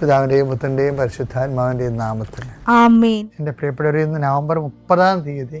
പിതാവിന്റെയും പുത്രന്റെയും പരിശുദ്ധാത്മാവിന്റെയും നാമത്തിൽ. എന്റെ പ്രിയപ്പെട്ടവരെ ഇന്ന് നവംബർ മുപ്പതാം തീയതി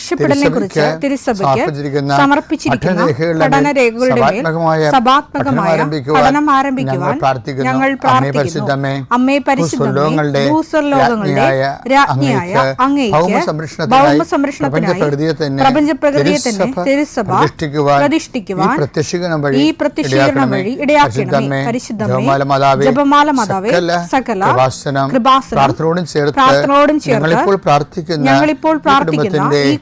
പ്രത്യക്ഷപ്പെടലിനെ കുറിച്ച് തിരുസഭയ്ക്ക് സമർപ്പിച്ചിരിക്കുന്ന പഠന രേഖകളുടെ മേൽ സഭാത്മകമായ പഠനം ആരംഭിക്കുവാൻ ഞങ്ങൾ പ്രാർത്ഥിക്കുന്നു. അമ്മേ പരിശുദ്ധമേ, ഭൂസ്വർലോകങ്ങളുടെ രാജ്ഞിയായ അങ്ങേക്ക് പ്രപഞ്ചപ്രകൃതിയെ തന്നെ തിരുസഭ പ്രതിഷ്ഠിക്കുവാൻ ഈ പ്രത്യക്ഷീകരണം വഴി ഇടയാക്കണമേ. പരിശുദ്ധമേ ജപമാല മാതാവേ സകല കൃപാസനം പ്രാർത്ഥനയോടും ചേർത്ത് ഞങ്ങളിപ്പോൾ പ്രാർത്ഥിക്കുന്ന ഞങ്ങളിപ്പോൾ ഈ പ്രാർത്ഥിക്കുന്ന കുടുംബത്തിന്റെ ഈ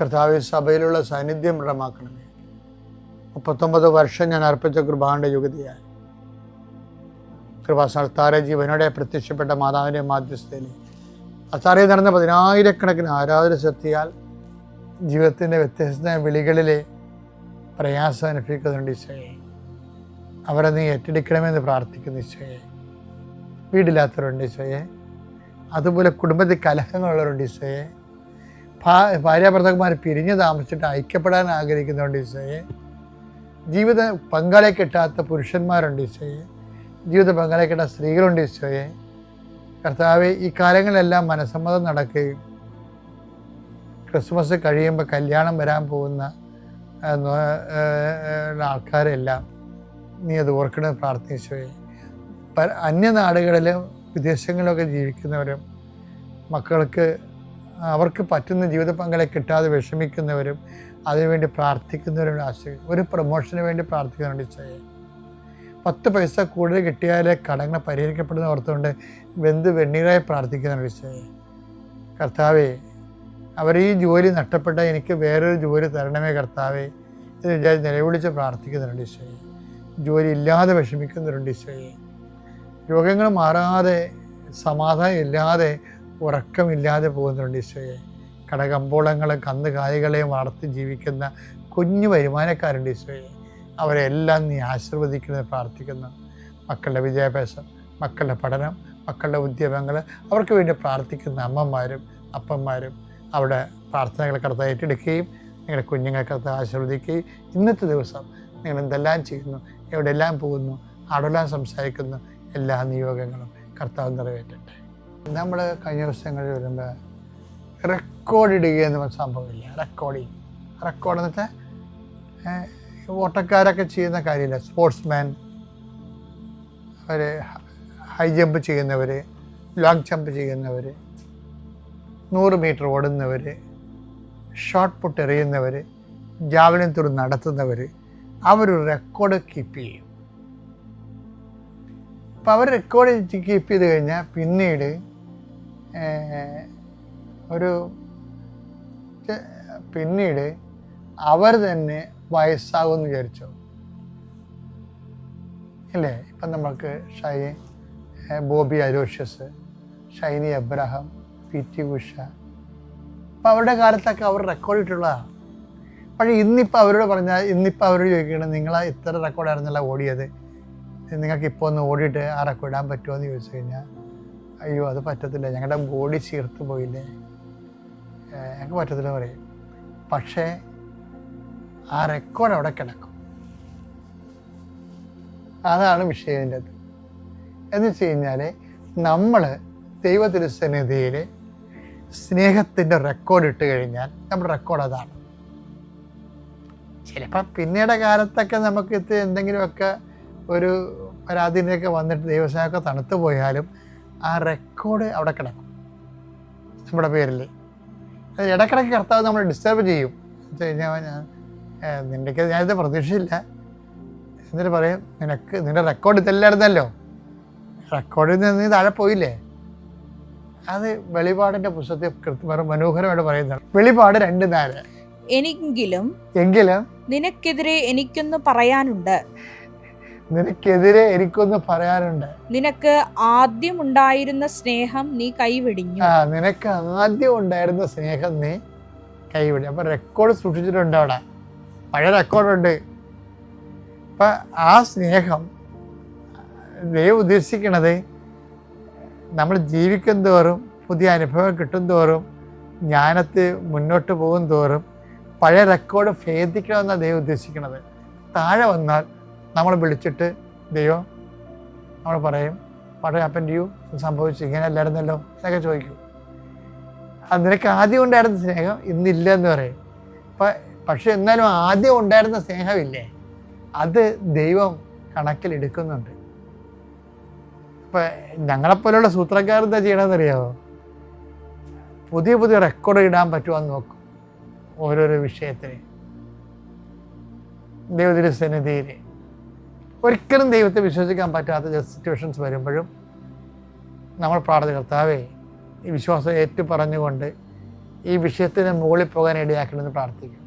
കർത്താവെ സഭയിലുള്ള സാന്നിധ്യം ദൃഢമാക്കണമേ. മുപ്പത്തൊമ്പത് വർഷം ഞാൻ അർപ്പിച്ച കൃപാന്റെ യുഗതിയായി കൃപാസ്ഥാന ജീവനോടെ പ്രത്യക്ഷപ്പെട്ട മാതാവിന്റെ മാധ്യസ്ഥയിൽ അത്താറയിൽ നടന്ന പതിനായിരക്കണക്കിന് ആരാധന ശക്തിയാൽ ജീവിതത്തിന്റെ വ്യത്യസ്ത വിളികളിലെ പ്രയാസം അനുഭവിക്കുന്നുണ്ട് ഈശോയെ. അവരെ നീ ഏറ്റെടുക്കണമെന്ന് പ്രാർത്ഥിക്കുന്നു ഈശോയെ. വീടില്ലാത്തവരുണ്ട് ഈശോയെ. അതുപോലെ കുടുംബത്തിൽ കലഹങ്ങളുള്ളവരുണ്ട് ഈശോയെ. ഭാ ഭാര്യാഭർത്താക്കന്മാർ പിരിഞ്ഞ് താമസിച്ചിട്ട് ഐക്യപ്പെടാൻ ആഗ്രഹിക്കുന്നുണ്ട് ഈശോയെ. ജീവിത പങ്കാളിയെ കിട്ടാത്ത പുരുഷന്മാരുണ്ട് ഈശോയെ. ജീവിത പങ്കാളിയെ കിട്ടാത്ത സ്ത്രീകളുണ്ട് ഈശോയെ. കർത്താവ് ഈ കാലങ്ങളിലെല്ലാം മനസ്സമ്മതം നടക്കുകയും ക്രിസ്മസ് കഴിയുമ്പോൾ കല്യാണം വരാൻ പോകുന്ന ആൾക്കാരെല്ലാം നീ അത് ഓർക്കണമെന്ന് പ്രാർത്ഥിച്ചോയെ അന്യനാടുകളിലും വിദേശങ്ങളിലൊക്കെ ജീവിക്കുന്നവരും മക്കൾക്ക് അവർക്ക് പറ്റുന്ന ജീവിത പങ്കാളിയെ കിട്ടാതെ വിഷമിക്കുന്നവരും അതിനുവേണ്ടി പ്രാർത്ഥിക്കുന്നവരും ആശ്രയിക്കും ഒരു പ്രൊമോഷന് വേണ്ടി പ്രാർത്ഥിക്കുന്നുണ്ട് ചെയ്യേ പത്ത് പൈസ കൂടുതൽ കിട്ടിയാലേ കടങ്ങൾ പരിഹരിക്കപ്പെടുന്ന ഓർത്തുകൊണ്ട് വെന്ത് വെണ്ണീറായി പ്രാർത്ഥിക്കുന്നുണ്ട് ചെയ്യേ കർത്താവേ അവർ ഈ ജോലി നഷ്ടപ്പെട്ട എനിക്ക് വേറൊരു ജോലി തരണമേ കർത്താവേ എന്ന് വിചാരിച്ച് നിലവിളിച്ച് പ്രാർത്ഥിക്കുന്നുണ്ട് ഈശോയെ. ജോലി ഇല്ലാതെ വിഷമിക്കുന്നുണ്ട് ഈശോയെ. രോഗങ്ങൾ മാറാതെ സമാധാനം ഇല്ലാതെ ഉറക്കമില്ലാതെ പോകുന്നുണ്ട് ഈശോയെ. കടകമ്പോളങ്ങളും കന്നുകാലികളെയും വളർത്തി ജീവിക്കുന്ന കുഞ്ഞു വരുമാനക്കാരുണ്ട് ഈശോയെ. അവരെല്ലാം നീ ആശീർവദിക്കുന്നത് പ്രാർത്ഥിക്കുന്നു. മക്കളുടെ വിദ്യാഭ്യാസം മക്കളുടെ പഠനം മക്കളുടെ ഉദ്യമങ്ങൾ അവർക്ക് വേണ്ടി പ്രാർത്ഥിക്കുന്ന അമ്മമാരും അപ്പന്മാരും അവിടെ പ്രാർത്ഥനകൾ കടത്ത് ഏറ്റെടുക്കുകയും നിങ്ങളുടെ കുഞ്ഞുങ്ങളെ കടത്ത ആശീർവദിക്കുകയും ഇന്നത്തെ ദിവസം നിങ്ങൾ എന്തെല്ലാം ചെയ്യുന്നു എവിടെയെല്ലാം പോകുന്നു അവിടെല്ലാം സംസാരിക്കുന്നു എല്ലാ നിയോഗങ്ങളും കർത്താവ് നിറവേറ്റട്ടെ. നമ്മൾ കഴിഞ്ഞ ദിവസങ്ങളിൽ വരുമ്പോൾ റെക്കോർഡ് ഇടുക എന്ന് പറഞ്ഞ സംഭവമില്ല. റെക്കോർഡിങ് റെക്കോർഡ് എന്ന് വെച്ചാൽ ഓട്ടക്കാരൊക്കെ ചെയ്യുന്ന കാര്യമില്ല. സ്പോർട്സ്മാൻ അവർ ഹൈ ജമ്പ് ചെയ്യുന്നവർ ലോങ് ജമ്പ് ചെയ്യുന്നവർ നൂറ് മീറ്റർ ഓടുന്നവർ ഷോർട്ട് പുട്ട് എറിയുന്നവർ ജാവലിൻ തുറ നടത്തുന്നവർ അവരൊരു റെക്കോർഡ് കീപ്പ് ചെയ്യും. അപ്പം അവർ റെക്കോർഡ് കീപ്പ് ചെയ്ത് കഴിഞ്ഞാൽ പിന്നീട് ഒരു പിന്നീട് അവർ തന്നെ വയസ്സാകുമെന്ന് വിചാരിച്ചു. ഇല്ലേ? ഇപ്പം നമുക്ക് ഷൈ ബോബി അലോഷ്യസ് ഷൈനി അബ്രഹാം പി ടി ഉഷ. അപ്പം അവരുടെ കാലത്തൊക്കെ അവർ റെക്കോർഡ് ഇട്ടുള്ളതാണ് പക്ഷേ ഇന്നിപ്പോൾ അവരോട് പറഞ്ഞാൽ ഇന്നിപ്പോൾ അവരോട് ചോദിക്കണം നിങ്ങൾ ഇത്ര റെക്കോർഡായിരുന്നല്ല ഓടിയത്? നിങ്ങൾക്ക് ഇപ്പോൾ ഒന്ന് ഓടിയിട്ട് ആ റെക്കോർഡ് ഇടാൻ പറ്റുമോ? എന്ന് ചോദിച്ചു കഴിഞ്ഞാൽ അയ്യോ അത് പറ്റത്തില്ല. ഞങ്ങളുടെ ബോഡി ചീർത്ത് പോയില്ലേ. ഞങ്ങൾക്ക് പറ്റത്തില്ല പറയും. പക്ഷേ ആ റെക്കോർഡ് അവിടെ കിടക്കും. അതാണ് വിഷയത്തിന്റെ അത് എന്ന് വെച്ച് കഴിഞ്ഞാൽ നമ്മൾ ദൈവത്തിന്റെ സന്നിധിയിൽ സ്നേഹത്തിന്റെ റെക്കോർഡ് ഇട്ട് കഴിഞ്ഞാൽ നമ്മുടെ റെക്കോർഡ് അതാണ്. ചിലപ്പോൾ പിന്നീട് കാലത്തൊക്കെ നമുക്ക് എന്തെങ്കിലുമൊക്കെ ഒരു പരാതിയിലൊക്കെ വന്നിട്ട് ദൈവസേനൊക്കെ തണുത്തു പോയാലും ആ റെക്കോർഡ് അവിടെ കിടക്കും. നമ്മുടെ പേരിൽ ഇടക്കിടക്ക് കർത്താവ് നമ്മൾ ഡിസ്റ്റർബ് ചെയ്യും. എന്ന് വെച്ച് കഴിഞ്ഞാൽ ഞാൻ ഏഹ്, നിന്റെക്ക് ഞാനിത് പ്രതീക്ഷയില്ല എന്നിട്ട് പറയും നിനക്ക് നിന്റെ റെക്കോർഡ് ഇതല്ലായിരുന്നല്ലോ റെക്കോർഡിൽ നിന്ന് നീ താഴെ പോയില്ലേ? അത് വെളിപാടിന്റെ പുസ്തകത്തിൽ കൃത്യം മനോഹരമായിട്ട് പറയുന്നതാണ്. വെളിപാട് രണ്ട് നാല്. എനിക്കെങ്കിലും എങ്കിലും നിനക്കെതിരെ എനിക്കൊന്ന് പറയാനുണ്ട്. നിനക്കെതിരെ എനിക്കൊന്ന് പറയാനുണ്ട്. നിനക്ക് ആദ്യം ഉണ്ടായിരുന്ന സ്നേഹം നീ കൈവിടിഞ്ഞു. ആ നിനക്ക് ആദ്യം ഉണ്ടായിരുന്ന സ്നേഹം നീ കൈവിടി അപ്പൊ റെക്കോർഡ് സൂക്ഷിച്ചിട്ടുണ്ട് അവിടെ. പഴയ റെക്കോർഡുണ്ട് അപ്പൊ ആ സ്നേഹം ദൈവം ഉദ്ദേശിക്കണത് നമ്മൾ ജീവിക്കും തോറും പുതിയ അനുഭവം കിട്ടും തോറും ജ്ഞാനത്ത് മുന്നോട്ട് പോകും തോറും പഴയ റെക്കോർഡ് ഭേദിക്കണമെന്നാണ് ദൈവം ഉദ്ദേശിക്കുന്നത്. താഴെ വന്നാൽ നമ്മൾ വിളിച്ചിട്ട് ദൈവം നമ്മൾ പറയും പഴയ അപ്പൻ യു സംഭവിച്ചു ഇങ്ങനെ അല്ലായിരുന്നല്ലോ? എന്നൊക്കെ ചോദിക്കും. അത് നിനക്ക് ആദ്യം ഉണ്ടായിരുന്ന സ്നേഹം ഇന്നില്ല എന്ന് പറയും പക്ഷെ എന്നാലും ആദ്യം ഉണ്ടായിരുന്ന സ്നേഹമില്ലേ? അത് ദൈവം കണക്കിലെടുക്കുന്നുണ്ട് അപ്പം ഞങ്ങളെപ്പോലുള്ള സൂത്രക്കാർ എന്താ ചെയ്യണമെന്ന് അറിയാമോ പുതിയ പുതിയ റെക്കോർഡ് ഇടാൻ പറ്റുമെന്ന് നോക്കും ഓരോരോ വിഷയത്തിന്. ദൈവത്തിന്റെ സന്നിധിയിൽ. ഒരിക്കലും ദൈവത്തെ വിശ്വസിക്കാൻ പറ്റാത്ത സിറ്റുവേഷൻസ് വരുമ്പോഴും നമ്മൾ പ്രാർത്ഥന കർത്താവേ ഈ വിശ്വാസം ഏറ്റു പറഞ്ഞുകൊണ്ട് ഈ വിഷയത്തിന് മുകളിൽ പോകാൻ ഇടയാക്കണമെന്ന് പ്രാർത്ഥിക്കും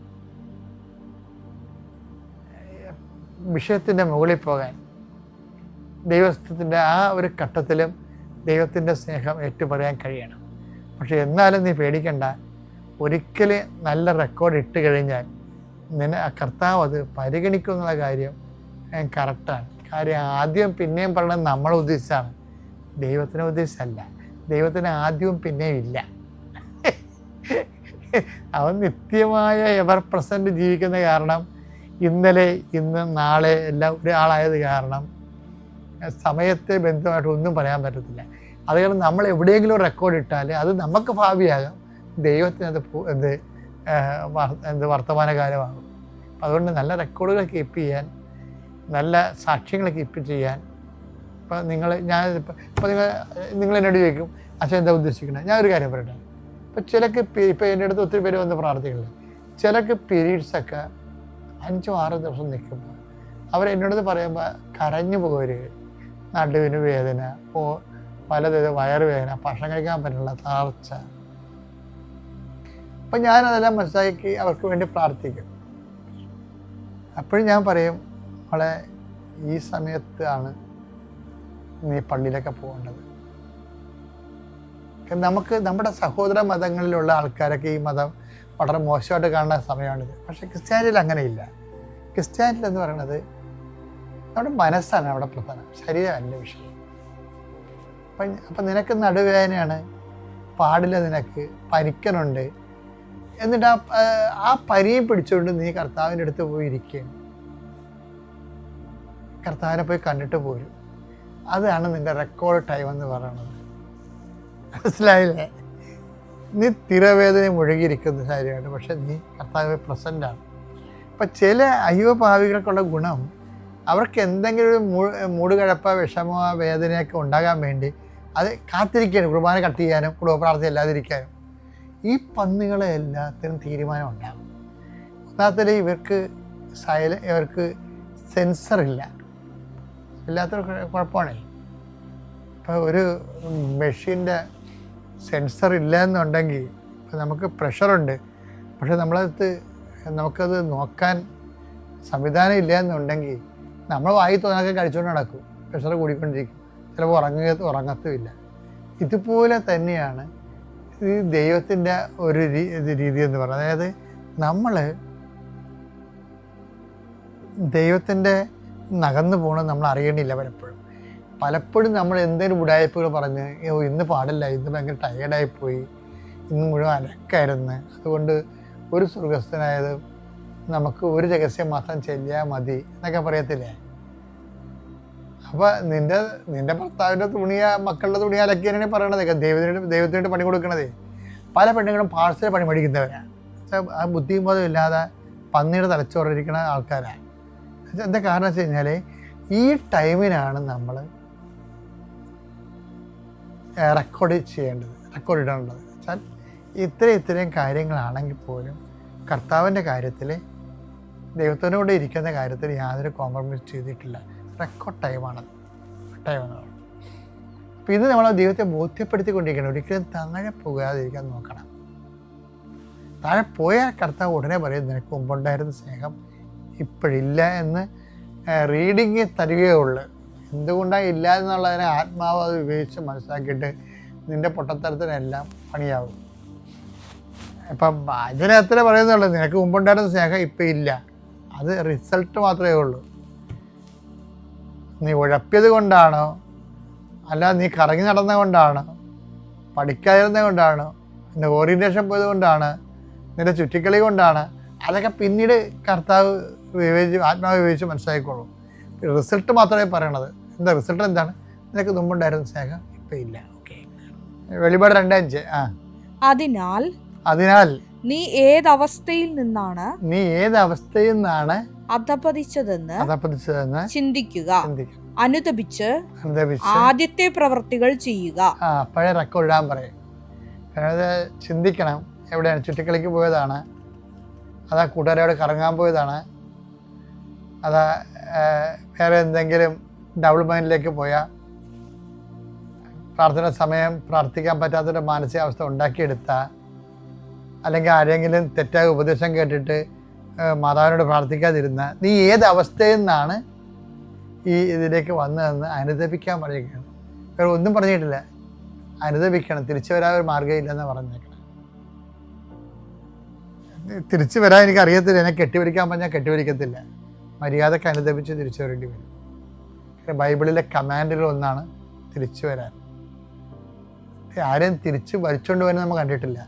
വിഷയത്തിന്റെ മുകളിൽ പോകാൻ ദൈവത്തിന്റെ ആ ഒരു ഘട്ടത്തിലും ദൈവത്തിന്റെ സ്നേഹം ഏറ്റുപറയാൻ കഴിയണം. പക്ഷെ എന്നാലും നീ പേടിക്കണ്ട ഒരിക്കലും നല്ല റെക്കോർഡ് ഇട്ട് കഴിഞ്ഞാൽ നിന ആ കർത്താവ് അത് പരിഗണിക്കുന്ന കാര്യം കറക്റ്റാണ് കാര്യം ആദ്യം പിന്നെയും പറയണത് നമ്മളെ ഉദ്ദേശിച്ചാണ് ദൈവത്തിനെ ഉദ്ദേശിച്ചല്ല. ദൈവത്തിന് ആദ്യവും പിന്നെയും ഇല്ല. അവൻ നിത്യമായ എവർ പ്രസന്റ് ജീവിക്കുന്ന കാരണം ഇന്നലെ ഇന്ന് നാളെ എല്ലാം ഒരാളായത് കാരണം സമയത്തെ ബന്ധമായിട്ട് ഒന്നും പറയാൻ പറ്റത്തില്ല. അത് കാരണം നമ്മൾ എവിടെയെങ്കിലും റെക്കോർഡ് ഇട്ടാൽ അത് നമുക്ക് ഭാവിയാകാം. ദൈവത്തിന് അത് എന്ത് എന്ത് വർത്തമാനകാലമാകും. അതുകൊണ്ട് നല്ല റെക്കോർഡുകൾ കീപ്പ് ചെയ്യാൻ നല്ല സാക്ഷ്യങ്ങളെ കീപ്പ് ചെയ്യാൻ. ഇപ്പം നിങ്ങൾ ഞാൻ ഇപ്പം നിങ്ങൾ നിങ്ങൾ എന്നോട് ചോദിക്കും അച്ഛൻ എന്താ ഉദ്ദേശിക്കുന്നത്? ഞാൻ ഒരു കാര്യം പറയട്ടെ. ഇപ്പം ചിലക്ക് ഇപ്പം എന്റെ അടുത്ത് ഒത്തിരി പേര് വന്ന് പ്രാർത്ഥിക്കുന്നുണ്ട്. ചിലക്ക് പീരീഡ്സൊക്കെ അഞ്ചോ ആറോ ദിവസം നിൽക്കുമ്പോൾ അവർ എന്നോട് പറയുമ്പോൾ കരഞ്ഞു പോകരു നടുവിന് വേദന ഓ പലതരം വയറുവേദന ഭക്ഷണം കഴിക്കാൻ പറ്റില്ല തളർച്ച. അപ്പം ഞാനതെല്ലാം മനസ്സിലാക്കി അവർക്ക് വേണ്ടി പ്രാർത്ഥിക്കും. അപ്പോഴും ഞാൻ പറയും മോളെ ഈ സമയത്താണ് നീ പള്ളിയിലൊക്കെ പോകേണ്ടത്. നമുക്ക് നമ്മുടെ സഹോദര മതങ്ങളിലുള്ള ആൾക്കാരൊക്കെ ഈ മതം വളരെ മോശമായിട്ട് കാണുന്ന സമയമാണിത്. പക്ഷെ ക്രിസ്ത്യാനിയിൽ അങ്ങനെയില്ല. ക്രിസ്ത്യാനിൽ എന്ന് പറയുന്നത് നമ്മുടെ മനസ്സാണ് അവിടെ പ്രധാനം. ശരീരമല്ല വിഷയം. അപ്പം അപ്പം നിനക്ക് നടുവേദനയാണ് പാടില്ല നിനക്ക് പരിക്കനുണ്ട്. എന്നിട്ട് ആ ആ, പരിയും പിടിച്ചുകൊണ്ട് നീ കർത്താവിന്റെ അടുത്ത് പോയി ഇരിക്കുകയാണ്. കർത്താവിനെ പോയി കണ്ടിട്ട് പോരും. അതാണ് നിന്റെ റെക്കോർഡ് ടൈം എന്ന് പറയുന്നത്. മനസ്സിലായില്ലേ? നീ തിരവേദന മുഴുകിയിരിക്കുന്ന കാര്യമാണ് പക്ഷെ നീ കർത്താവ് പ്രസന്റാണ് അപ്പം ചില അയ്യോഭാവികൾക്കുള്ള ഗുണം അവർക്ക് എന്തെങ്കിലും ഒരു മൂടുകഴപ്പ വിഷമോ വേദനയൊക്കെ ഉണ്ടാകാൻ വേണ്ടി അത് കാത്തിരിക്കുകയാണ് കുർബാന കട്ട് ചെയ്യാനും കുടുംബ പ്രാർത്ഥന ഇല്ലാതിരിക്കാനും ഈ പന്നികളെ എല്ലാത്തിനും തീരുമാനം ഉണ്ടാകും ഒന്നാമത്തെ ഇവർക്ക് സൈല ഇവർക്ക് സെൻസർ ഇല്ല. ഇല്ലാത്തൊരു കുഴപ്പമാണ്. ഇപ്പോൾ ഒരു മെഷീന്റെ സെൻസർ ഇല്ല എന്നുണ്ടെങ്കിൽ ഇപ്പം നമുക്ക് പ്രഷറുണ്ട്. പക്ഷെ നമ്മളത് നമുക്കത് നോക്കാൻ സംവിധാനം ഇല്ല എന്നുണ്ടെങ്കിൽ നമ്മൾ വായി തോന്നൊക്കെ കഴിച്ചുകൊണ്ട് നടക്കും. പ്രഷർ കൂടിക്കൊണ്ടിരിക്കും. ചിലപ്പോൾ ഉറങ്ങ ഉറങ്ങത്തുമില്ല. ഇതുപോലെ തന്നെയാണ് ഈ ദൈവത്തിന്റെ ഒരു രീതി എന്ന് പറയുന്നത്. അതായത് നമ്മൾ ദൈവത്തിന്റെ നകന്നു പോകണം നമ്മൾ അറിയണില്ല പലപ്പോഴും. പലപ്പോഴും നമ്മൾ എന്തെങ്കിലും ഉടായ്പകൾ പറഞ്ഞ് ഓ ഇന്ന് പാടില്ല ഇന്ന് ഭയങ്കര ടയേർഡായിപ്പോയി ഇന്ന് മുഴുവൻ അലക്കായിരുന്നു അതുകൊണ്ട് ഒരു സ്വർഗസ്ഥനായത് നമുക്ക് ഒരു രഹസ്യം മാത്രം ചെല്ലിയാൽ മതി എന്നൊക്കെ പറയത്തില്ലേ? അപ്പോൾ നിന്റെ നിന്റെ ഭർത്താവിന്റെ തുണിയ മക്കളുടെ തുണിയ അലക്കിയാണ് പറയണത്. ദൈവത്തിന്റെ ദൈവത്തിനായിട്ട് പണി കൊടുക്കണതേ. പല പെണ്ണുങ്ങളും പാഴ്സൽ പണി മേടിക്കുന്നവരാണ് ആ ബുദ്ധിയും ബോധം ഇല്ലാതെ പന്നിയുടെ തലച്ചോറിരിക്കുന്ന ആൾക്കാരാണ് എന്താ കാരണം വെച്ച് കഴിഞ്ഞാൽ ഈ ടൈമിനാണ് നമ്മൾ റെക്കോർഡ് ചെയ്യേണ്ടത് റെക്കോർഡ് ഇടേണ്ടത് വെച്ചാൽ ഇത്രയും ഇത്രയും കാര്യങ്ങളാണെങ്കിൽ പോലും കർത്താവിന്റെ കാര്യത്തിൽ ദൈവത്തിനോട് ഇരിക്കുന്ന കാര്യത്തിൽ യാതൊരു കോംപ്രമൈസ് ചെയ്തിട്ടില്ല. റെക്കോർഡ് ടൈമാണ് അപ്പോൾ ഇത് നമ്മൾ ദൈവത്തെ ബോധ്യപ്പെടുത്തിക്കൊണ്ടിരിക്കണം ഒരിക്കലും താഴെ പോകാതിരിക്കാൻ നോക്കണം. താഴെ പോയാൽ കർത്താവ് ഉടനെ പറയും നിനക്ക് മുമ്പുണ്ടായിരുന്ന സ്നേഹം ഇപ്പോഴില്ല എന്ന് റീഡിങ് തരികയുള്ളു. എന്തുകൊണ്ടാണ് ഇല്ല എന്നുള്ളതിനെ ആത്മാവ് അത് ഉപയോഗിച്ച് മനസ്സിലാക്കിയിട്ട് നിന്റെ പൊട്ടത്തരത്തിനെല്ലാം പണിയാവും. ഇപ്പം അതിനെ അത്ര പറയുന്നുള്ളൂ നിനക്ക് മുമ്പുണ്ടായിരുന്ന സ്നേഹം ഇപ്പം ഇല്ല. അത് റിസൾട്ട് മാത്രമേ ഉള്ളൂ. നീ ഉഴപ്പിയത് കൊണ്ടാണോ? അല്ല നീ കറങ്ങി നടന്നത് കൊണ്ടാണോ? പഠിക്കാതിരുന്നത് കൊണ്ടാണോ? നിന്റെ ഓറിയന്റേഷൻ പോയത് കൊണ്ടാണ്? നിന്റെ ചുറ്റിക്കളി കൊണ്ടാണ്? അതൊക്കെ പിന്നീട് കർത്താവ് വിവേചി ആത്മാവ് വിവേചിച്ച് മനസ്സിലാക്കിക്കോളൂ. റിസൾട്ട് മാത്രമേ പറയണത്. എന്താ റിസൾട്ട് എന്താണ്? നിനക്ക് മുമ്പുണ്ടായിരുന്ന സ്നേഹം ഇപ്പം ഇല്ല. ഓക്കെ. വെളിപാട് രണ്ടഞ്ച് ആ. അതിനാൽ അതിനാൽ നീ ഏതവസ്ഥയിൽ നിന്നാണ് നീ ഏത് അവസ്ഥയിൽ നിന്നാണ് അധപതിച്ചതെന്ന് അധപതിച്ചതെന്ന് ചിന്തിക്കുക. അനുദപിച്ച് ആദ്യത്തെ പ്രവർത്തികൾ ചെയ്യുക. പഴയ റെക്കോർഡ് ഇടാൻ പറയും. ചിന്തിക്കണം. എവിടെയാണ്? ചുറ്റിക്കളിക്ക് പോയതാണ്. അതാ കൂട്ടുകാരോട് കറങ്ങാൻ പോയതാണ്. അതാ വേറെ എന്തെങ്കിലും ഡബിൾ മൈൻഡിലേക്ക് പോയാൽ പ്രാർത്ഥന സമയം പ്രാർത്ഥിക്കാൻ പറ്റാത്തൊരു മാനസികാവസ്ഥ ഉണ്ടാക്കിയെടുത്ത. അല്ലെങ്കിൽ ആരെങ്കിലും തെറ്റായ ഉപദേശം കേട്ടിട്ട് മാതാവിനോട് പ്രാർത്ഥിക്കാതിരുന്ന. നീ ഏത് അവസ്ഥയിൽ നിന്നാണ് ഈ ഇതിലേക്ക് വന്നതെന്ന് അനുദപിക്കാൻ പറയുകയാണ്. വേറെ ഒന്നും പറഞ്ഞിട്ടില്ല. അനുദപിക്കണം. തിരിച്ചു വരാൻ ഒരു മാർഗമില്ലെന്ന് പറഞ്ഞേക്കണം തിരിച്ചു വരാൻ എനിക്ക് അറിയത്തില്ല. എന്നെ കെട്ടിപിടിക്കാൻ പറഞ്ഞാൽ കെട്ടിപിടിക്കത്തില്ല മര്യാദയ്ക്ക് അനുദപിച്ച് തിരിച്ചു വരേണ്ടി വരും. ബൈബിളിലെ കമാൻഡുകൾ ഒന്നാണ് തിരിച്ചു വരാൻ. ആരെയും തിരിച്ച് വലിച്ചുകൊണ്ട് വരുന്നത് നമ്മൾ കണ്ടിട്ടില്ല.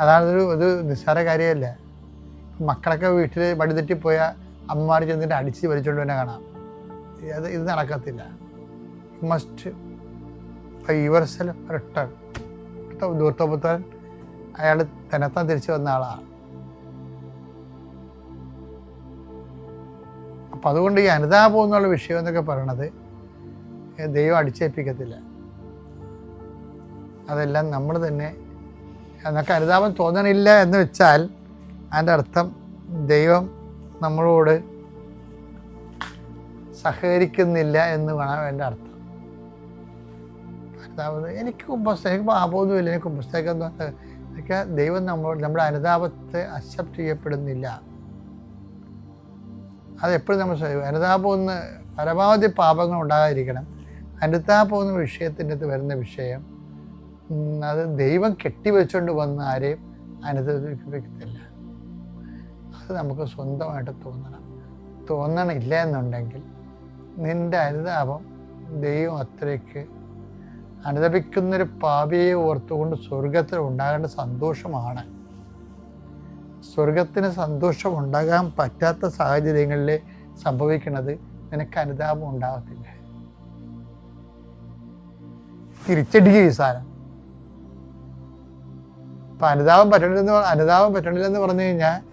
അതാണൊരു ഒരു നിസ്സാര കാര്യമല്ല. മക്കളൊക്കെ വീട്ടിൽ വഴിതെറ്റിപ്പോയാൽ അമ്മമാർ ചെന്നിട്ട് അടിച്ച് വലിച്ചുകൊണ്ട് തന്നെ കാണാം. അത് ഇത് നടക്കത്തില്ല. മസ്റ്റ് യുവർ സെൽഫ് റിട്ടേൺ ദൂർത്തപുത്രൻ അയാൾ തന്നെത്താൻ തിരിച്ചു വന്ന ആളാണ് അപ്പം അതുകൊണ്ട് ഈ അനുതാപം എന്നുള്ള വിഷയം എന്നൊക്കെ പറയണത് ദൈവം അടിച്ചേൽപ്പിക്കത്തില്ല. അതെല്ലാം നമ്മൾ തന്നെ. എന്നൊക്കെ അനുതാപം തോന്നണില്ല എന്ന് വെച്ചാൽ അതിന്റെ അർത്ഥം ദൈവം നമ്മളോട് സഹകരിക്കുന്നില്ല എന്ന് വേണം എന്റെ അർത്ഥം. എനിക്ക് കുമ്പസ്തേക്ക് പാപമൊന്നുമില്ല. എനിക്ക് കുമ്പസ്തേക്ക് ഇതൊക്കെ ദൈവം നമ്മളോട് നമ്മുടെ അനുതാപത്തെ അക്സെപ്റ്റ് ചെയ്യപ്പെടുന്നില്ല. അതെപ്പോഴും നമ്മൾ ശ്രദ്ധിക്കും അനുതാപം ഒന്ന് പരമാവധി പാപങ്ങൾ ഉണ്ടാകാതിരിക്കണം. അനുതാപം എന്ന വിഷയത്തിന്റെ അകത്ത് വരുന്ന വിഷയം അത് ദൈവം കെട്ടിവെച്ചുകൊണ്ട് വന്ന ആരെയും അനുദപിക്കത്തില്ല അത് നമുക്ക് സ്വന്തമായിട്ട് തോന്നണം. തോന്നണില്ല എന്നുണ്ടെങ്കിൽ നിന്റെ അനുതാപം ദൈവം അത്രയ്ക്ക് അനുദപിക്കുന്നൊരു പാപിയെ ഓർത്തുകൊണ്ട് സ്വർഗത്തിൽ ഉണ്ടാകേണ്ട സന്തോഷമാണ്. സ്വർഗത്തിന് സന്തോഷം ഉണ്ടാകാൻ പറ്റാത്ത സാഹചര്യങ്ങളിൽ സംഭവിക്കുന്നത് നിനക്ക് അനുതാപം ഉണ്ടാകത്തില്ല. തിരിച്ചടിക്കുക ഈ സാധനം. ഇപ്പം അനുതാപം പറ്റണില്ലെന്ന് പറ- അനുതാപം പറ്റണില്ലെന്ന് പറഞ്ഞു കഴിഞ്ഞാൽ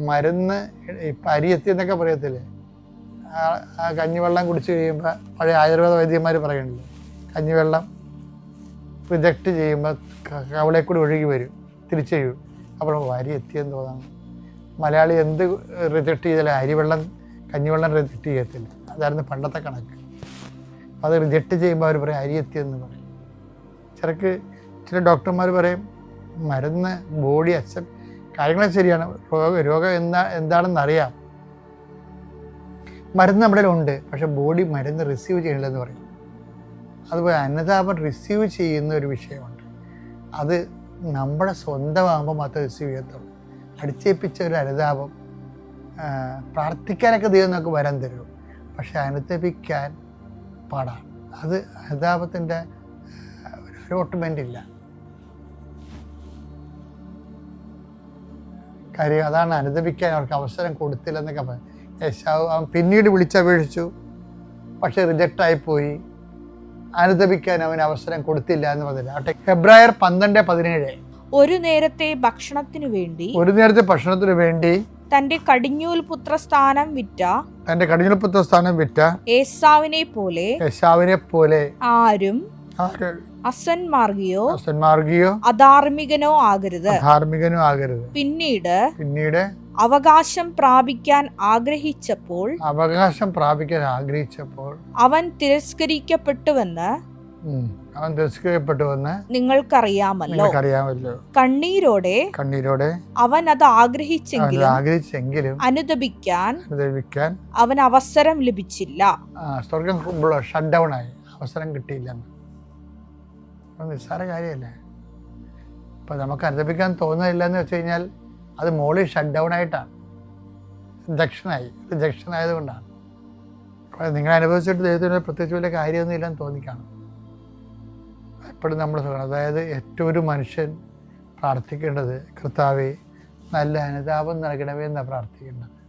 മരുന്ന് ഇപ്പം അരിയെത്തി എന്നൊക്കെ പറയത്തില്ലേ? ആ കഞ്ഞിവെള്ളം കുടിച്ച് കഴിയുമ്പോൾ പഴയ ആയുർവേദ വൈദ്യന്മാർ പറയുന്നില്ലേ കഞ്ഞിവെള്ളം റിജക്റ്റ് ചെയ്യുമ്പോൾ കവളെ കൂടി ഒഴുകി വരും. തിരിച്ചു വരും അപ്പോൾ അരി എത്തിയെന്ന് തോന്നുന്നു മലയാളി എന്ത് റിജക്റ്റ് ചെയ്താലും അരിവെള്ളം കഞ്ഞിവെള്ളം റിജക്റ്റ് ചെയ്യത്തില്ല. അതായിരുന്നു പണ്ടത്തെ കണക്ക്. അത് റിജക്റ്റ് ചെയ്യുമ്പോൾ അവർ പറയും അരി എത്തിയെന്ന് പറയും. ചിലക്ക് ചില ഡോക്ടർമാർ പറയും മരുന്ന് ബോഡി അക്സെപ്റ്റ് കാര്യങ്ങൾ ശരിയാണ്. രോഗം രോഗം എന്താ എന്താണെന്ന് അറിയാം. മരുന്ന് നമ്മുടെ ഉണ്ട് പക്ഷെ ബോഡി മരുന്ന് റിസീവ് ചെയ്യണില്ലെന്ന് പറയും. അതുപോലെ അന്നദാപം റിസീവ് ചെയ്യുന്ന ഒരു വിഷയമുണ്ട്. അത് നമ്മുടെ സ്വന്തമാകുമ്പോൾ മാത്രമേ റിസീവ് ചെയ്യത്തുള്ളൂ അടിച്ചേൽപ്പിച്ച ഒരു അനുതാപം പ്രാർത്ഥിക്കാനൊക്കെ ദൈവം നമുക്ക് വരം തരും. പക്ഷെ അനുതപിക്കാൻ പാടാണ്. അത് അനുതാപത്തിന്റെ ഒരു അലോട്ട്മെന്റ് ഇല്ല. കാര്യം അതാണ് അനുദപിക്കാൻ അവർക്ക് അവസരം കൊടുത്തില്ലെന്നൊക്കെ പറഞ്ഞു. യേശാവ് അവൻ പിന്നീട് വിളിച്ചപേക്ഷിച്ചു. പക്ഷെ റിജക്റ്റ് ആയിപ്പോയി. അനുദപിക്കാൻ അവന് അവസരം കൊടുത്തില്ല എന്ന് പറഞ്ഞില്ല. ആട്ടെ ഫെബ്രുവരി പന്ത്രണ്ട് പതിനേഴ്. ഒരു നേരത്തെ ഭക്ഷണത്തിനു വേണ്ടി ഒരു നേരത്തെ ഭക്ഷണത്തിന് വേണ്ടി തന്റെ കടിഞ്ഞൂൽ പുത്ര സ്ഥാനം വിറ്റ തന്റെ കടിഞ്ഞൂൽ പുത്ര സ്ഥാനം വിറ്റ ഏസാവിനെ പോലെ ഏസാവിനെ പോലെ ആരും അസന്മാർഗിയോ അസന്മാർഗിയോ സന്മാർഗിയോ അധാർമികനോ ആകരുത്. ധാർമികനോ ആകരുത്. പിന്നീട് പിന്നീട് അവകാശം പ്രാപിക്കാൻ ആഗ്രഹിച്ചപ്പോൾ അവകാശം പ്രാപിക്കാൻ ആഗ്രഹിച്ചപ്പോൾ അവൻ തിരസ്കരിക്കപ്പെട്ടുവെന്ന് അവൻ തിരസ്കരിക്കപ്പെട്ടുവെന്ന് നിങ്ങൾക്കറിയാമല്ലോ. നിങ്ങൾക്കറിയാമല്ലോ. കണ്ണീരോടെ കണ്ണീരോടെ അവൻ അത് ആഗ്രഹിച്ചെങ്കിലും ആഗ്രഹിച്ചെങ്കിലും അനുദപിക്കാൻ അനുദപിക്കാൻ അവൻ അവസരം ലഭിച്ചില്ല. സ്വർഗം ഷട്ട് ഡൗൺ ആയി. അവസരം കിട്ടിയില്ല നിസ്സാര കാര്യമല്ലേ? ഇപ്പം നമുക്ക് അനുദപിക്കാൻ തോന്നുന്നില്ല എന്ന് വെച്ച് കഴിഞ്ഞാൽ അത് മോളി ഷട്ട് ഡൗൺ ആയിട്ടാണ്. റിജക്ഷനായി റിജക്ഷൻ ആയതുകൊണ്ടാണ്. നിങ്ങൾ അനുഭവിച്ചിട്ട് ദൈവത്തിന് പ്രത്യേകിച്ച് വലിയ കാര്യമൊന്നും ഇല്ലെന്ന് തോന്നിക്കാണും. എപ്പോഴും നമ്മൾ ശ്രമിക്കണം അതായത് ഏറ്റവും ഒരു മനുഷ്യൻ പ്രാർത്ഥിക്കേണ്ടത് കർത്താവെ നല്ല അനുതാപം നൽകണമേ എന്നാണ് പ്രാർത്ഥിക്കേണ്ടത്.